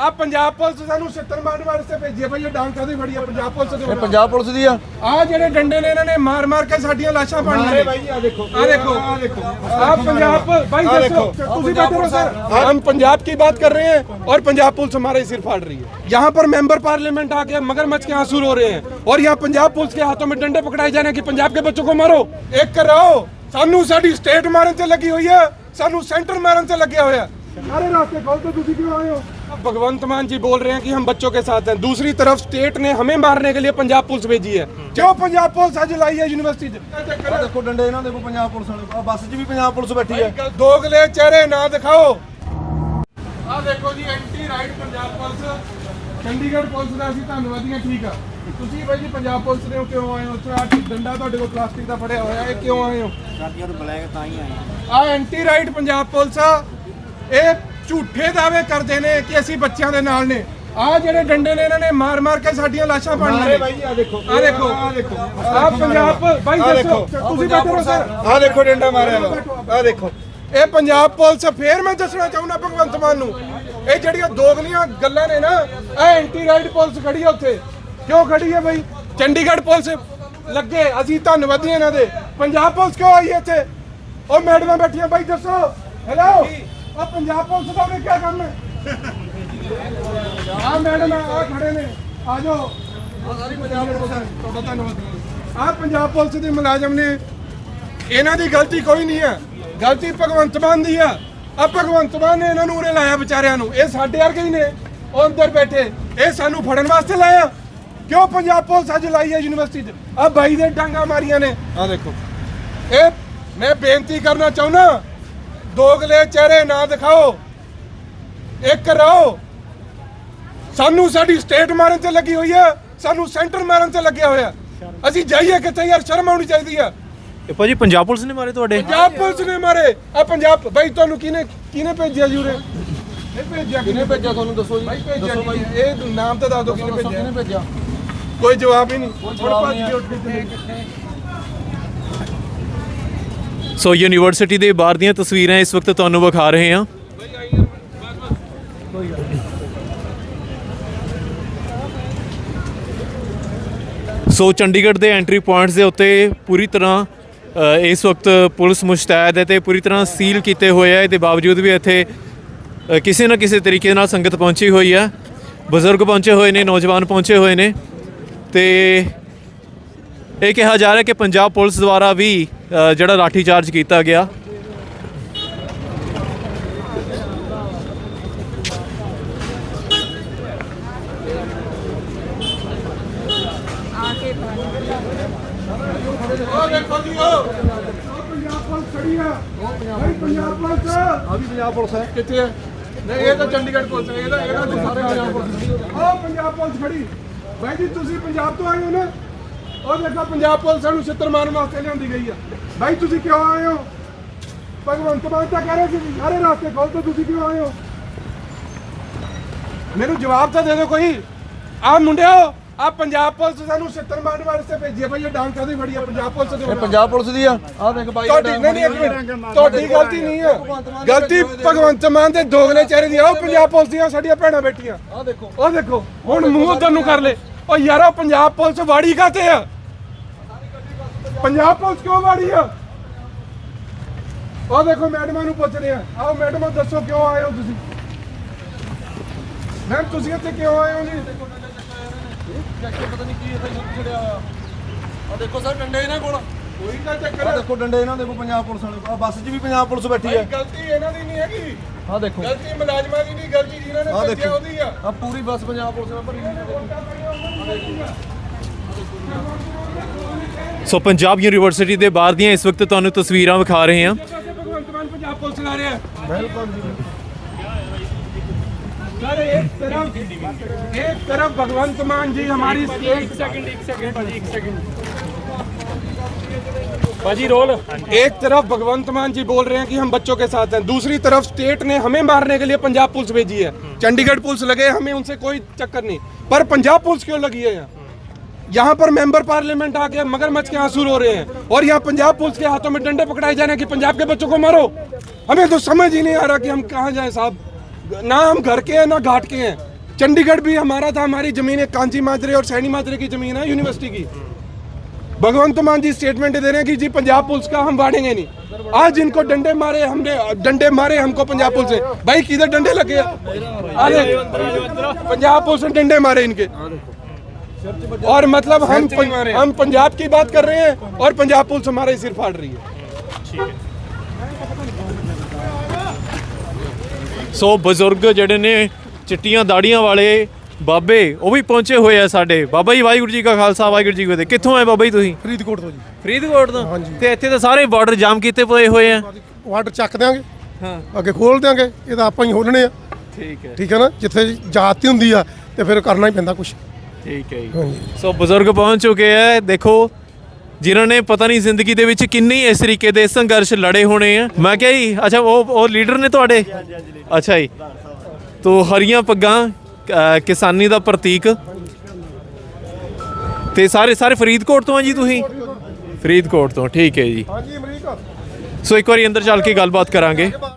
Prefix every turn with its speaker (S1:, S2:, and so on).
S1: ਆ ਪੰਜਾਬ ਪੁਲਿਸ ਸਾਨੂੰ ਛਿੱਤਰ ਮਾਰਨ ਵਾਸਤੇ ਭੇਜੀ ਹੈ ਭਾਈ ਇਹ ਡਾਂਗ ਕਾਦੀ ਫੜੀ ਆ ਪੰਜਾਬ ਪੁਲਿਸ ਦੇ
S2: ਇਹ ਪੰਜਾਬ ਪੁਲਿਸ ਦੀ ਆ
S1: ਆ ਜਿਹੜੇ ਡੰਡੇ ਨੇ ਇਹਨਾਂ ਨੇ ਮਾਰ ਮਾਰ ਕੇ ਸਾਡੀਆਂ ਲਾਸ਼ਾਂ ਪਾਣੀਆਂ ਨੇ
S2: ਭਾਈ ਆ ਦੇਖੋ
S1: आ देखो आ देखो आप पंजाब भाई
S2: आ
S1: देखो
S2: देखो।
S1: तुसी बैठे रहो सर हम पंजाब की बात कर रहे हैं और पंजाब पुलिस हमारे सिर फाड़ रही है यहाँ पर मेंबर पार्लियामेंट आके मगरमच्छ के आंसू रो रहे हैं और यहाँ पंजाब पुलिस के हाथों में डंडे पकड़ाए जाने कि पंजाब के बच्चों को मारो एक कर रहो ਸਾਨੂੰ ਸਾਡੀ ਸਟੇਟ ਮਾਰਨ ਤੇ ਲੱਗੀ ਹੋਈ ਹੈ ਸਾਨੂੰ ਸੈਂਟਰ ਮਾਰਨ ਤੇ ਲੱਗਿਆ ਹੋਇਆ सारे रास्ते खोलते ਤੁਸੀਂ क्यों आए हो अब भगवंत मान जी बोल रहे हैं कि हम बच्चों के साथ हैं दूसरी तरफ स्टेट ने हमें मारने के लिए पंजाब पुलिस भेजी है क्यों पंजाब पुलिस आज लाई है यूनिवर्सिटी
S2: ਆ ਦੇਖੋ ਡੰਡੇ ਇਹਨਾਂ ਦੇ ਕੋਲ ਪੰਜਾਬ ਪੁਲਿਸ ਵਾਲੇ ਆ ਬੱਸ 'ਚ ਵੀ ਪੰਜਾਬ ਪੁਲਿਸ ਬੈਠੀ ਆ
S1: ਦੋਗਲੇ ਚਿਹਰੇ ਨਾ ਦਿਖਾਓ ਆ ਦੇਖੋ ਜੀ anti riot Punjab police Chandigarh police ਦਾ ਅਸੀਂ ਧੰਨਵਾਦੀ ਹਾਂ ਠੀਕ ਆ ਤੁਸੀਂ ਬਾਈ ਜੀ ਪੰਜਾਬ ਪੁਲਿਸ ਦੇ ਹੋ ਕਿਉਂ ਆਏ ਹੋ ਉੱਥੇ ਆਹ ਡੰਡਾ ਤੁਹਾਡੇ ਕੋਲ ਪਲਾਸਟਿਕ ਦਾ ਫੜਿਆ ਹੋਇਆ ਇਹ ਕਿਉਂ ਆਏ ਹੋ
S3: ਸਾਡੀਆਂ ਤੋਂ ਬਲੈਕ ਤਾਂ ਹੀ ਆਏ
S1: ਆ ਐਂਟੀ ਰਾਈਟ ਪੰਜਾਬ ਪੁਲਿਸ ਆ ਇਹ ਝੂਠੇ ਦਾਅਵੇ ਕਰਦੇ ਨੇ ਕਿ ਅਸੀਂ ਬੱਚਿਆਂ ਦੇ ਨਾਲ ਨੇ। ਆ ਜਿਹੜੇ ਡੰਡੇ ਨੇ ਇਹਨਾਂ ਨੇ ਮਾਰ ਮਾਰ ਕੇ ਸਾਡੀਆਂ ਲਾਸ਼ਾਂ ਪਾਣੀਆਂ ਨੇ।
S2: ਆ ਦੇਖੋ।
S1: ਆ ਦੇਖੋ।
S2: ਆ ਦੇਖੋ।
S1: ਆ ਪੰਜਾਬ ਬਾਈ
S2: ਦੇਖੋ।
S1: ਤੁਸੀਂ ਬੈਠੇ ਰਹੋ ਸਰ।
S2: ਆ ਦੇਖੋ ਡੰਡਾ ਮਾਰਿਆ ਆ ਦੇਖੋ।
S1: ਇਹ ਪੰਜਾਬ ਪੁਲਿਸ ਫੇਰ ਮੈਂ ਦੱਸਣਾ ਚਾਹੁੰਦਾ ਭਗਵੰਤ ਮਾਨ ਨੂੰ। ਇਹ ਜਿਹੜੀਆਂ ਦੋਗਲੀਆਂ ਗੱਲਾਂ ਨੇ ਨਾ ਇਹ ਐਂਟੀ ਰਾਈਟ ਪੁਲਿਸ ਖੜੀ ਆ ਉੱਥੇ। ਕਿਉਂ ਖੜੀ ਹੈ ਬਈ? ਚੰਡੀਗੜ੍ਹ ਪੁਲਿਸ ਲੱਗੇ ਅਸੀਂ ਧੰਨਵਾਦੀ ਹਾਂ ਇਹਨਾਂ ਦੇ। ਪੰਜਾਬ ਪੁਲਿਸ ਕਿਉਂ ਆਈ ਇੱਥੇ? ਉਹ ਮੈਡਮਾਂ ਬੈਠੀਆਂ ਬਾਈ ਦੱਸੋ। ਹੈਲੋ ਉਹ ਪੰਜਾਬ ਪੁਲਿਸ ਦਾ ਉਹਨੇ ਕੀ ਕੰਮ ਹੈ? ਆ ਮੈਡਮ ਆ ਖੜੇ ਨੇ। ਆ ਜਾਓ। ਆ ਸਾਰੀ ਪੰਜਾਬ ਪੁਲਿਸ ਹੈ। ਤੁਹਾਡਾ ਧੰਨਵਾਦ ਆ ਪੰਜਾਬ ਪੁਲਿਸ ਦੇ ਮੁਲਾਜ਼ਮ ਨੇ। ਇਹਨਾਂ ਦੀ ਗਲਤੀ ਕੋਈ ਨਹੀਂ ਹੈ। ਗਲਤੀ ਭਗਵੰਤ ਮਾਨ ਦੀ ਆ ਆ ਭਗਵੰਤ ਮਾਨ ਨੇ ਇਹਨਾਂ ਨੂੰ ਉਰੇ ਲਾਇਆ ਵਿਚਾਰਿਆਂ ਨੂੰ। ਇਹ ਸਾਡੇ ਵਰਗੇ ਹੀ ਨੇ। ਉਹ ਅੰਦਰ ਬੈਠੇ। ਇਹ ਸਾਨੂੰ ਫੜਨ ਵਾਸਤੇ ਲਾਇਆ। ਕਿਉਂ ਪੰਜਾਬ ਪੁਲਿਸ ਅੱਜ ਲਾਈ ਹੈ ਯੂਨੀਵਰਸਿਟੀ 'ਚ? ਆ ਬਾਈ ਦੇ ਡਾਂਗਾ ਮਾਰੀਆਂ ਨੇ।
S2: ਆ ਦੇਖੋ।
S1: ਇਹ ਮੈਂ ਬੇਨਤੀ ਕਰਨਾ ਚਾਹੁੰਦਾ ਦੋਗਲੇ ਚਿਹਰੇ ਨਾ ਦਿਖਾਓ। ਇੱਕ ਰਹੋ। ਸਾਨੂੰ ਸਾਡੀ ਸਟੇਟ ਮਾਰਨ ਤੇ ਲੱਗੀ ਹੋਈ ਹੈ ਸਾਨੂੰ ਸੈਂਟਰ ਮਾਰਨ ਤੇ ਲੱਗਿਆ ਹੋਇਆ। ਅਸੀਂ ਜਾਈਏ ਕਿੱਥੇ? ਯਾਰ ਸ਼ਰਮ ਆਉਣੀ ਚਾਹੀਦੀ ਆ।
S4: ਇਹ ਭਾਜੀ ਪੰਜਾਬ ਪੁਲਿਸ ਨੇ ਮਾਰੇ ਤੁਹਾਡੇ?
S1: ਪੰਜਾਬ ਪੁਲਿਸ ਨੇ ਮਾਰੇ। ਆ ਪੰਜਾਬ ਬਾਈ ਤੁਹਾਨੂੰ ਕਿਹਨੇ ਕਿਹਨੇ ਭੇਜਿਆ ਜੀ ਉਰੇ? ਇਹ ਭੇਜਿਆ
S2: ਕਿਹਨੇ ਭੇਜਿਆ ਤੁਹਾਨੂੰ? ਦੱਸੋ ਜੀ।
S1: ਬਾਈ ਭੇਜਿਆ
S2: ਦੱਸੋ ਬਾਈ।
S1: ਜੀ। ਇਹ ਨਾਮ ਤਾਂ ਦੱਸ ਦਿਓ ਕਿਹਨੇ ਭੇਜਿਆ। ਕੋਈ ਜਵਾਬ ਹੀ ਨਹੀਂ। ਹੁਣ
S2: ਜਵਾਬ
S1: ਭੱਜ
S2: ਨਹੀਂ
S1: ਕੇ ਉੱਠ ਕੇ ਚਲੇ ਗਏ।
S4: ਸੋ ਯੂਨੀਵਰਸਿਟੀ ਦੇ ਬਾਹਰ ਦੀਆਂ ਤਸਵੀਰਾਂ ਇਸ ਵਕਤ ਤੁਹਾਨੂੰ ਵਿਖਾ ਰਹੇ ਹਾਂ। ਸੋ ਚੰਡੀਗੜ੍ਹ ਦੇ ਐਂਟਰੀ ਪੁਆਇੰਟਸ ਦੇ ਉੱਤੇ ਪੂਰੀ ਤਰ੍ਹਾਂ ਇਸ ਵਕਤ ਪੁਲਿਸ ਮੁਸ਼ਤੈਦ ਹੈ ਤੇ ਪੂਰੀ ਤਰ੍ਹਾਂ ਸੀਲ ਕੀਤੇ ਹੋਏ ਹੈ ਇਹਦੇ ਬਾਵਜੂਦ ਵੀ ਇੱਥੇ ਕਿਸੇ ਨਾ ਕਿਸੇ ਤਰੀਕੇ ਨਾਲ ਸੰਗਤ ਪਹੁੰਚੀ ਹੋਈ ਹੈ ਬਜ਼ੁਰਗ ਪਹੁੰਚੇ ਹੋਏ ਨੇ, ਨੌਜਵਾਨ ਪਹੁੰਚੇ ਹੋਏ ਨੇ ਤੇ ਇਹ ਕਿਹਾ ਜਾ ਰਿਹਾ ਕਿ ਪੰਜਾਬ ਪੁਲਿਸ ਦੁਆਰਾ ਵੀ ਜਿਹੜਾ ਲਾਠੀ ਚਾਰਜ ਕੀਤਾ ਗਿਆ।
S1: ਪੰਜਾਬ ਪੁਲਿਸ
S2: ਹੈ।
S1: ਕਿੱਥੇ ਹੈ? ਨਹੀਂ, ਇਹ ਤਾਂ ਚੰਡੀਗੜ੍ਹ ਪੁਲਿਸ ਹੈ। ਇਹਦਾ ਇਹਦਾ ਤਾਂ ਸਾਰੇ ਪੰਜਾਬ ਪੁਲਿਸ ਉਹ ਪੰਜਾਬ ਪੁਲਿਸ ਖੜੀ। ਬਾਈ ਜੀ, ਤੁਸੀਂ ਪੰਜਾਬ ਤੋਂ ਆਏ ਹੋ ਨਾ? ਉਹ ਦੇਖੋ ਪੰਜਾਬ ਪੁਲਿਸ ਸਾਨੂੰ ਛਿੱਤਰ ਮਾਰਨ ਵਾਸਤੇ ਲਿਆਂਦੀ ਗਈ ਆ। ਬਾਈ ਤੁਸੀਂ ਕਿਉਂ ਆਏ ਹੋ? ਭਗਵੰਤ ਮਾਨ ਤਾਂ ਕਹਿ ਰਹੇ ਸੀ ਵੀ ਸਾਰੇ ਰਾਸਤੇ ਖੋਲ੍ਹ ਤੁਸੀਂ ਕਿਉਂ ਆਏ ਹੋ? ਮੈਨੂੰ ਜਵਾਬ ਤਾਂ ਦੇ ਦਿਓ ਕੋਈ। ਆ ਮੁੰਡਿਓ ਆ ਪੰਜਾਬ ਪੁਲਿਸ ਸਾਨੂੰ ਛਿੱਤਰ ਮਾਰਨ ਵਾਸਤੇ ਭੇਜੀ ਭਾਈ ਇਹ ਡਾਂਗ ਕਾਦੀ ਫੜੀ ਆ? ਪੰਜਾਬ ਪੁਲਿਸ ਦੇ
S2: ਇਹ ਪੰਜਾਬ ਪੁਲਿਸ ਦੀ ਆ। ਆ ਦੇਖ ਬਾਈ
S1: ਤੁਹਾਡੀ ਨਹੀਂ ਨਹੀਂ ਇੱਕ ਮਿੰਟ। ਤੁਹਾਡੀ ਗਲਤੀ ਨਹੀਂ ਹੈ ਗਲਤੀ ਭਗਵੰਤ ਮਾਨ ਦੇ ਦੋਗਲੇ ਚਿਹਰੇ ਦੀ ਆ। ਉਹ ਪੰਜਾਬ ਪੁਲਿਸ ਦੀਆਂ ਸਾਡੀਆਂ ਭੈਣਾਂ ਬੈਠੀਆਂ।
S2: ਆ ਦੇਖੋ।
S1: ਉਹ ਦੇਖੋ ਹੁਣ ਮੂੰਹ ਉਧਰ ਨੂੰ ਕਰ ਲੈ। ਉਹ ਯਾਰੋ ਪੰਜਾਬ ਪੁਲਿਸ ਵਾੜੀ ਕਾਤੇ ਆ? ਪੰਜਾਬ ਪੁਲਿਸ ਕਿਉਂ ਵਾੜੀ ਆ? ਉਹ ਦੇਖੋ ਮੈਡਮਾਂ ਨੂੰ ਪੁੱਛ ਰਹੇ ਆ। ਆਓ ਮੈਡਮਾਂ ਦੱਸੋ ਕਿਉਂ ਆਏ ਹੋ ਤੁਸੀਂ? ਮੈਮ ਤੁਸੀਂ ਇੱਥੇ ਕਿਉਂ ਆਏ ਹੋ ਜੀ?
S2: ਪਤਾ ਨਹੀਂ ਕੀ ਇੱਥੇ ਯੁੱਧ ਛੜਿਆ ਹੋਇਆ ਆ ਦੇਖੋ ਸਰ ਡੰਡੇ ਇਹਨਾਂ ਕੋਲ।
S1: ਕੋਈ ਤਾਂ ਚੱਕਰ
S2: ਆ ਦੇਖੋ ਡੰਡੇ ਇਹਨਾਂ ਦੇ ਕੋਲ ਪੰਜਾਬ ਪੁਲਿਸ ਵਾਲੇ ਆ ਬੱਸ 'ਚ ਵੀ ਪੰਜਾਬ ਪੁਲਿਸ ਬੈਠੀ ਆ।
S1: ਗਲਤੀ ਇਹਨਾਂ ਦੀ ਨਹੀਂ ਹੈਗੀ।
S2: ਆ ਦੇਖੋ।
S1: ਗਲਤੀ ਮੁਲਾਜ਼ਮਾਂ ਦੀ ਨਹੀਂ ਗਲਤੀ ਜਿਨ੍ਹਾਂ ਨੇ
S2: ਆ
S1: ਭੇਜਿਆ
S2: ਦੇਖੋ।
S1: ਉਹਦੀ ਆ।
S2: ਆ ਪੂਰੀ ਬੱਸ ਪੰਜਾਬ ਪੁਲਿਸ ਨਾਲ ਭਰੀ ਹੋਈ ਹੈ
S4: ਸੋ ਪੰਜਾਬ ਯੂਨੀਵਰਸਿਟੀ ਦੇ ਬਾਹਰ ਦੀਆਂ ਇਸ ਵਕਤ ਤੁਹਾਨੂੰ ਤਸਵੀਰਾਂ ਵਿਖਾ ਰਹੇ ਹਾਂ
S1: ਪਾਸੇ ਭਗਵੰਤ ਮਾਨ ਪੰਜਾਬ ਪੁਲਿਸ ਲਾ ਰਿਹਾ
S2: ਬਿਲਕੁਲ ਜੀ
S1: सर एक तरफ एक तरफ भगवंत मान जी हमारी एक सेकंड एक सेकंड एक सेकंड बाजी रोल एक तरफ भगवंत मान जी बोल रहे हैं कि हम बच्चों के साथ हैं दूसरी तरफ स्टेट ने हमें मारने के लिए पंजाब पुलिस भेजी है चंडीगढ़ पुलिस लगे हमें उनसे कोई चक्कर नहीं पर पंजाब पुलिस क्यों लगी है यहाँ यहाँ पर मेंबर पार्लियामेंट आके मगरमच्छ के आँसू रो रहे हैं और यहाँ पंजाब पुलिस के हाथों में डंडे पकड़ाए जाने कि पंजाब के बच्चों को मारो। हमें तो समझ ही नहीं आ रहा कि हम कहाँ जाएँ साहब। ना हम घर के हैं, ना घाट के हैं। चंडीगढ़ भी हमारा था, हमारी ज़मीन है कांची माजरे और सैनी माजरे की ज़मीन है यूनिवर्सिटी की। भगवंत मान जी स्टेटमेंट दे रहे हैं कि जी पंजाब पुलिस का हम बांटेंगे नहीं। आज इनको डंडे मारे हमने, डंडे मारे हमको पंजाब पुलिस भाई किधर डंडे लगे? अरे, पंजाब पुलिस ने डंडे मारे इनके। और मतलब हम हम पंजाब की बात कर रहे हैं और पंजाब पुलिस हमारे सिर फाड़ रही है
S4: ਸੋ ਬਜ਼ੁਰਗ ਜਿਹੜੇ ਨੇ ਚਿੱਟੀਆਂ ਦਾੜੀਆਂ ਵਾਲੇ ਬਾਬੇ ਉਹ ਵੀ ਪਹੁੰਚੇ ਹੋਏ ਆ ਸਾਡੇ ਬਾਬਾ ਜੀ ਵਾਹਿਗੁਰੂ ਜੀ ਕਾ ਖਾਲਸਾ ਵਾਹਿਗੁਰੂ ਜੀ ਕੀ ਫਤਿਹ ਕਿੱਥੋਂ ਆਏ ਬਾਬਾ ਜੀ ਤੁਸੀਂ
S5: ਫਰੀਦਕੋਟ ਤੋਂ ਜੀ
S4: ਫਰੀਦਕੋਟ ਤੋਂ ਤੇ ਇੱਥੇ ਤਾਂ ਸਾਰੇ ਬਾਰਡਰ ਜਾਮ ਕੀਤੇ ਪਏ ਹੋਏ ਆ
S5: ਵਾਟਰ ਚੱਕ ਦਿਆਂਗੇ
S4: ਹਾਂ
S5: ਅੱਗੇ ਖੋਲ ਦਿਆਂਗੇ ਇਹ ਤਾਂ ਆਪਾਂ ਹੀ ਖੋਲਣੇ ਆ
S4: ਠੀਕ ਹੈ
S5: ਠੀਕ ਹੈ ਨਾ ਜਿੱਥੇ ਜਾਤੀ ਹੁੰਦੀ ਆ ਤੇ ਫਿਰ ਕਰਨਾ ਹੀ ਪੈਂਦਾ ਕੁਝ
S4: ਠੀਕ ਹੈ ਜੀ।
S5: ਹਾਂਜੀ।
S4: ਸੋ ਬਜ਼ੁਰਗ ਪਹੁੰਚ ਚੁੱਕੇ ਆ ਦੇਖੋ ਜਿਨ੍ਹਾਂ ਨੇ ਪਤਾ ਨਹੀਂ ਜ਼ਿੰਦਗੀ ਦੇ ਵਿੱਚ ਕਿੰਨੀ ਇਸ ਤਰੀਕੇ ਦੇ ਸੰਘਰਸ਼ ਲੜੇ ਹੋਣੇ ਆ। ਮੈਂ ਕਿਹਾ ਜੀ ਅੱਛਾ ਉਹ ਉਹ ਲੀਡਰ ਨੇ ਤੁਹਾਡੇ? ਅੱਛਾ ਜੀ। ਤੋ ਹਰੀਆਂ ਪੱਗਾਂ ਅ, ਕਿਸਾਨੀ ਦਾ ਪ੍ਰਤੀਕ। ਤੇ ਸਾਰੇ ਸਾਰੇ ਫਰੀਦਕੋਟ ਤੋਂ ਆ ਜੀ ਤੁਸੀਂ? ਫਰੀਦਕੋਟ ਤੋਂ ਠੀਕ ਹੈ ਜੀ।
S5: ਹਾਂਜੀ ਅਮਰੀਕਾ।
S4: ਸੋ ਇੱਕ ਵਾਰੀ ਅੰਦਰ ਚੱਲ ਕੇ ਗੱਲਬਾਤ ਕਰਾਂਗੇ।